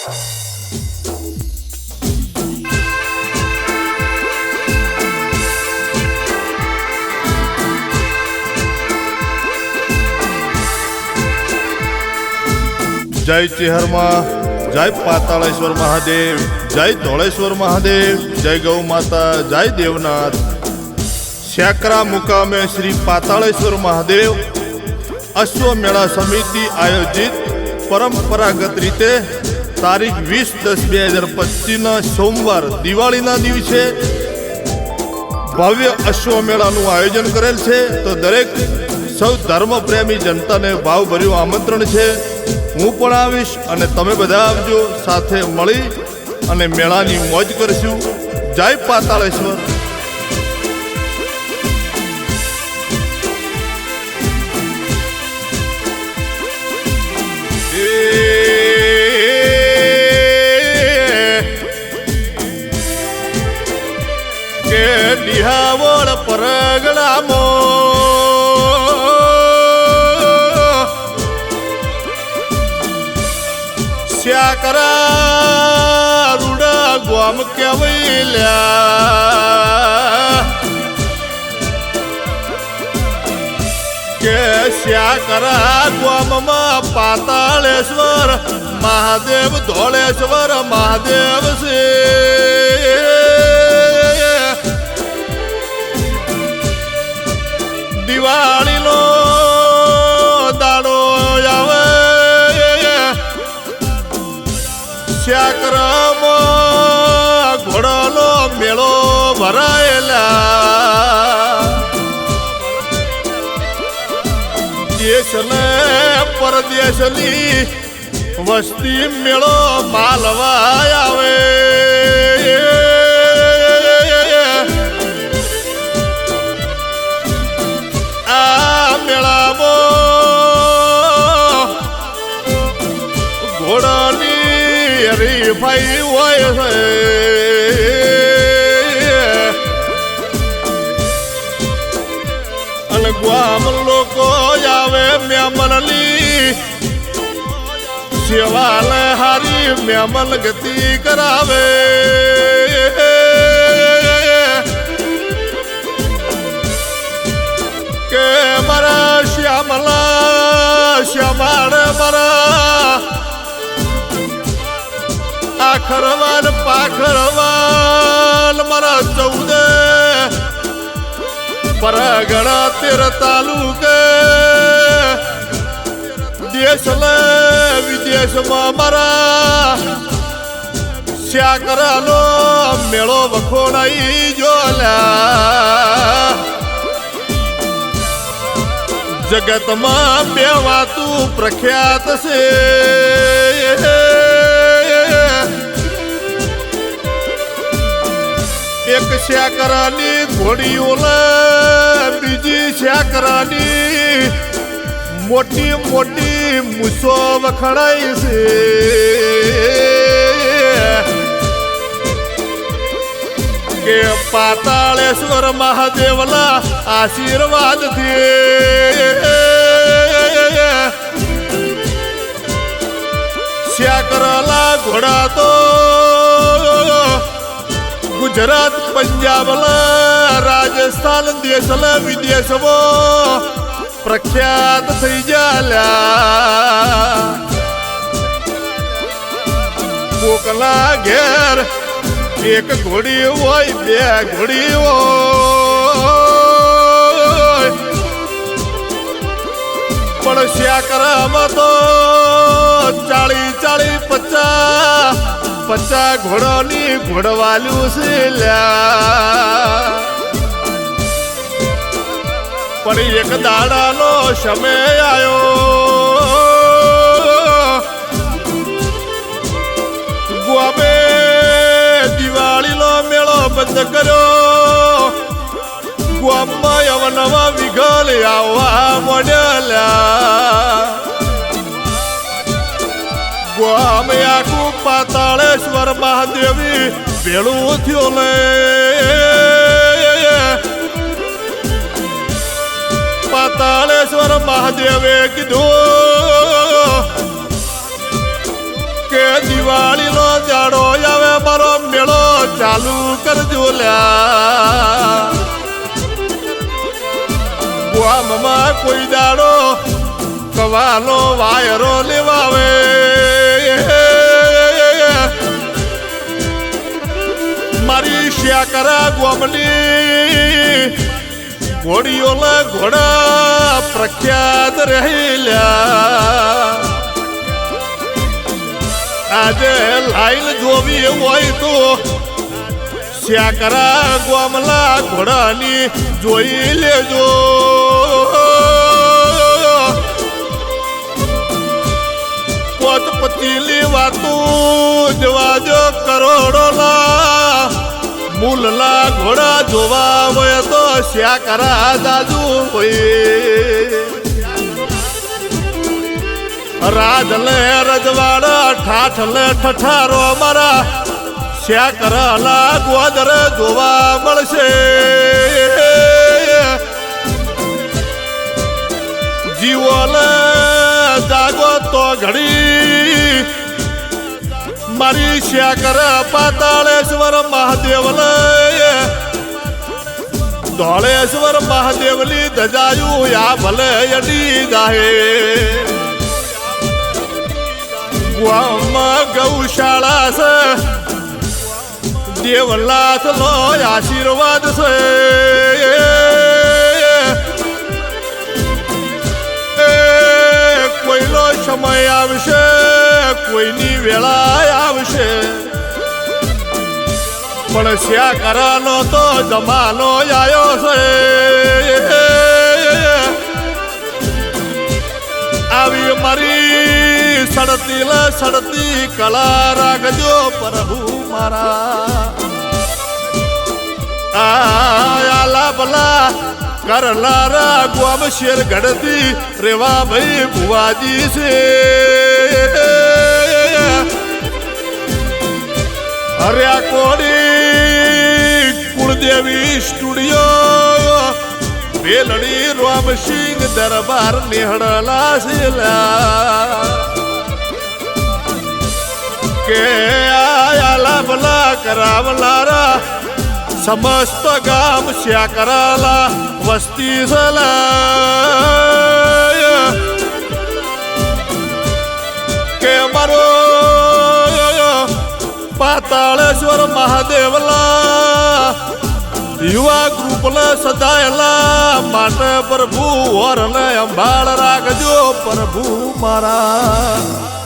જય ચિહરમાં જય પાતાળેશ્વર મહાદેવ, જય ધોળેશ્વર મહાદેવ, જય ગૌ માતા, જય દેવનાથ. શેકરા મુકામે શ્રી પાતાળેશ્વર મહાદેવ અશ્વમેળા સમિતિ આયોજિત પરંપરાગત રીતે તારીખ વીસ દસ બે હજાર પચીસના સોમવાર, દિવાળીના દિવસે ભવ્ય અશ્વમેળાનું આયોજન કરેલ છે. તો દરેક સૌ ધર્મપ્રેમી જનતાને ભાવભર્યું આમંત્રણ છે. હું પણ આવીશ અને તમે બધા આવજો સાથે મળી અને મેળાની મોજ કરીશું. જય પાતાળેશ્વર. પરગડામો શ્યાકરા રૂડા ગોમ કેવૈલ્યા કે શ્યાકરા ગોમમાં પાતાળેશ્વર મહાદેવ ધોળેશ્વર મહાદેવ છે દિવાળીનો શ્યાકરમ ઘોડાનો મેળો ભરાયેલા. દેશને પરદેશની વસ્તી મેળો માલવા આવે. આ મેળામાં ઘોડાની હરીફાઈ હોય છે અને ગ્વામ લોકો આવે મેમનની સેવાલે હારી મેમન ગતિ કરાવે કે મારા શ્યામલા, શ્યામાળ મારા આખરવાન પાખરવાલ મારા ચૌદે. પરગણા તેર તાલુકે. દેશ લે, વિદેશમાં મારા શ્યાકરાનો મેળો વખોડાઈ જોલ્યા. જગતમાં બે વાતું પ્રખ્યાત છે. એક શ્યાકરાની ઘોડીઓ બીજી શેકરાની મોટી મોટી મૂસો વખણાય છે. કે પાતાળેશ્વર મહાદેવના આશીર્વાદ શ્યાકરાલા ઘોડા તો ગુજરાત, પંજાબ રાજસ્થાન, દેશ વિદેશમાં પ્રખ્યાત થઈ જાલ્યા. કોકલા ઘેર એક ઘોડી હોય, બે ઘોડી હોય. પણ શ્યાકરામાં તો ચાળી ચાળી પચાસ પચાસ ઘોડોની ઘોડવાલું છે પણ એક દાડાનો સમય આવ્યો ગોબે દિવાળીનો મેળો બંધ કર્યો. ગામમાં અવનવા વિઘલ આવવા મળ્યા. ગામ આખું પાતાળેશ્વર મહાદેવી ભેળું થયો લે. પાતાળેશ્વર મહાદેવે કીધું કે દિવાળી ચાલુ કરજો લ્યા. ગામમાં કોઈ દાડો કવાનો વાયરો લેવાવે. મારી ઘોડીઓલા ઘોડા પ્રખ્યાત રહેલા આજે લાઈન જોવી હોય તો શ્યાકરા ગોમલા ઘોડાની જોઈ લેજો. પોત પતીલી વાતો જવાજો મૂલલા ઘોડા જોવા હોય તો શ્યાકરા દાદુ હોય. રાજ લે રજવાડ, ઠાઠ લે ઠઠારો મારા શ્યા કરાલા ગોદર જોવા મળશે. જીવોલ જાગો તો ઘડી. મારી શ્યા કર પાતાળેશ્વર મહાદેવલ ધોળેશ્વર મહાદેવની ધજાયું, યા ભલે અડી જાહે. ગૌશાળા છે. દેવલાથ લો આશીર્વાદ છે. કોઈનો સમય આવશે, કોઈની વેળા આવશે. પણ શ્યા કરાનો તો જમાનો આવ્યો છે. આવી મારી સડતી લ સડતી કલા રાખજો પ્રભુ મારા. આલા ભલા કરનારા ગોમ શેર ગઢતી રેવા ભાઈ ભુવાજી છે. હર્યા કોડી કુળદેવી સ્ટુડિયો. વેલડી રોમસિંહ દરબાર નિહળલા શિલા. કે આયાલા ભલા કરાવલારા સમસ્ત ગામ શ્યા કરાલા વસ્તી સલા કે મારો પાતાળેશ્વર મહાદેવલા યુવા ગ્રુપને સજાયેલા માટે પ્રભુ વરને અંબાળ રાખજો પ્રભુ મારા